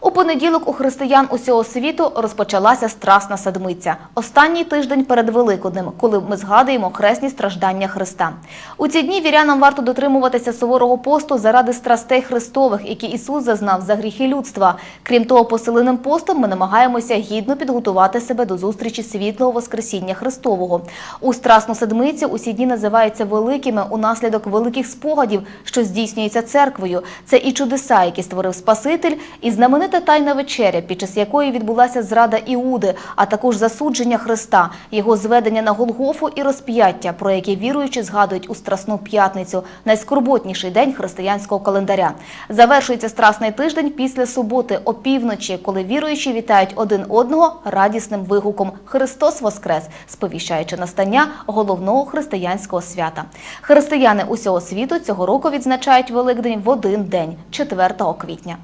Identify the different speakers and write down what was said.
Speaker 1: У понеділок у християн усього світу розпочалася Страсна Седмиця. Останній тиждень перед Великоднем, коли ми згадуємо хресні страждання Христа. У ці дні вірянам варто дотримуватися суворого посту заради страстей Христових, які Ісус зазнав за гріхи людства. Крім того, посиленим постом ми намагаємося гідно підготувати себе до зустрічі світлого Воскресіння Христового. У Страсну Седмицю усі дні називаються великими унаслідок великих спогадів, що здійснюються церквою. Це і чудеса, які створив Спаситель, і знаменита тайна вечеря, під час якої відбулася зрада Іуди, а також засудження Христа, його зведення на Голгофу і розп'яття, про яке віруючі згадують у Страсну п'ятницю, найскорботніший день християнського календаря. Завершується Страсний тиждень після суботи опівночі, коли віруючі вітають один одного радісним вигуком «Христос Воскрес», сповіщаючи настання головного християнського свята. Християни усього світу цього року відзначають Великдень в один день, 4 квітня.